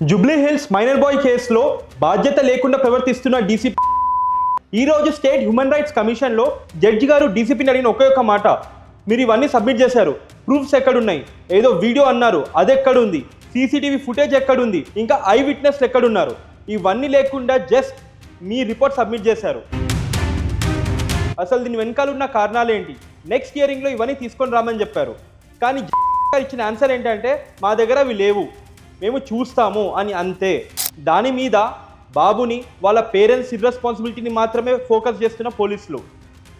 Jubilee hills minor bye కేసులో బాధ్యత లేకుండా ప్రవర్తిస్తున్న డీసీపీ ఈ రోజు స్టేట్ హ్యూమన్ రైట్స్ కమిషన్లో జడ్జి గారు డీసీపీని అడిగిన ఒకే ఒక మాట. మీరు ఇవన్నీ సబ్మిట్ చేశారు. ప్రూఫ్స్ ఎక్కడున్నాయి? ఏదో వీడియో అన్నారు. అది ఎక్కడుంది సీసీటీవీ ఫుటేజ్ ఎక్కడుంది? ఇంకా ఐ విట్నెస్ ఎక్కడున్నారు? ఇవన్నీ లేకుండా జస్ట్ మీ రిపోర్ట్ సబ్మిట్ చేశారు. అసలు దీని వెనకాల ఉన్న కారణాలు ఏంటి నెక్స్ట్ హియరింగ్లో ఇవన్నీ తీసుకొని రామని చెప్పారు. కానీ ఇచ్చిన ఆన్సర్ ఏంటంటే మా దగ్గర అవి లేవు. మేము చూస్తాము అని అంతే. దాని మీద బాబుని వాళ్ళ పేరెంట్స్ ఇర్రెస్పాన్సిబిలిటీని మాత్రమే ఫోకస్ చేస్తున్న పోలీసులు.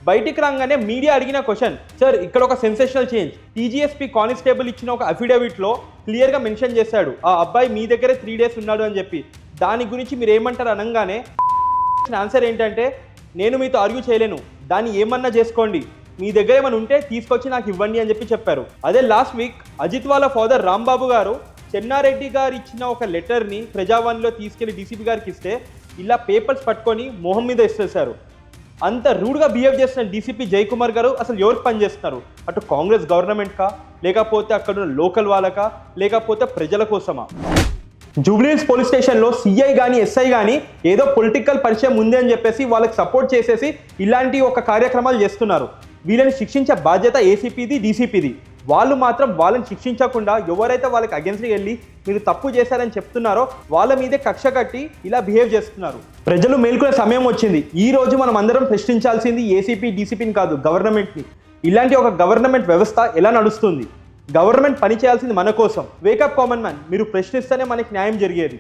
బయటికి రాగానే మీడియా అడిగిన క్వశ్చన్ సార్ ఇక్కడ ఒక సెన్సేషనల్ చేంజ్ టీజీఎస్పీ కానిస్టేబుల్ ఇచ్చిన ఒక అఫిడవిట్లో క్లియర్గా మెన్షన్ చేశాడు. ఆ అబ్బాయి మీ దగ్గరే త్రీ డేస్ ఉన్నాడు అని చెప్పి. దాని గురించి మీరు ఏమంటారు అనగానే ఆన్సర్ ఏంటంటే నేను మీతో ఆర్గ్యూ చేయలేను. దాన్ని ఏమన్నా చేసుకోండి. మీ దగ్గర ఏమైనా ఉంటే తీసుకొచ్చి నాకు ఇవ్వండి అని చెప్పి చెప్పారు. అదే లాస్ట్ వీక్ అజిత్ వాళ్ళ ఫాదర్ రాంబాబు గారు చెన్నారెడ్డి గారు ఇచ్చిన ఒక లెటర్ని ప్రజావాణిలో తీసుకెళ్ళి డీసీపీ గారికి ఇస్తే ఇలా పేపర్స్ పట్టుకొని మొహం మీద ఇస్తేశారు అంత రూడ్గా బిహేవ్ చేసిన డీసీపీ జయకుమార్ గారు అసలు ఎవరికి పనిచేస్తున్నారు అటు కాంగ్రెస్ గవర్నమెంట్కా లేకపోతే అక్కడ ఉన్న లోకల్ వాళ్ళకా? లేకపోతే ప్రజల కోసమా? జూబ్లీహిల్స్ పోలీస్ స్టేషన్లో సీఐ కానీ ఎస్ఐ కానీ ఏదో పొలిటికల్ పరిచయం ఉంది అని చెప్పేసి వాళ్ళకి సపోర్ట్ చేసేసి ఇలాంటి ఒక కార్యక్రమాలు చేస్తున్నారు. వీళ్ళని శిక్షించే బాధ్యత ఏసీపీది డీసీపీది వాళ్ళు మాత్రం వాళ్ళని శిక్షించకుండా ఎవరైతే వాళ్ళకి అగెన్స్ట్గా వెళ్ళి మీరు తప్పు చేశారని చెప్తున్నారో వాళ్ళ మీదే కక్ష కట్టి ఇలా బిహేవ్ చేస్తున్నారు. ప్రజలు మేల్కొనే సమయం వచ్చింది. ఈ రోజు మనం అందరం ప్రశ్నించాల్సింది ఏసీపీ డీసీపీని కాదు గవర్నమెంట్ని ఇలాంటి ఒక గవర్నమెంట్ వ్యవస్థ ఎలా నడుస్తుంది? గవర్నమెంట్ పని చేయాల్సింది మన కోసం. వేకప్ కామన్ మ్యాన్ మీరు ప్రశ్నిస్తేనే మనకి న్యాయం జరిగేది.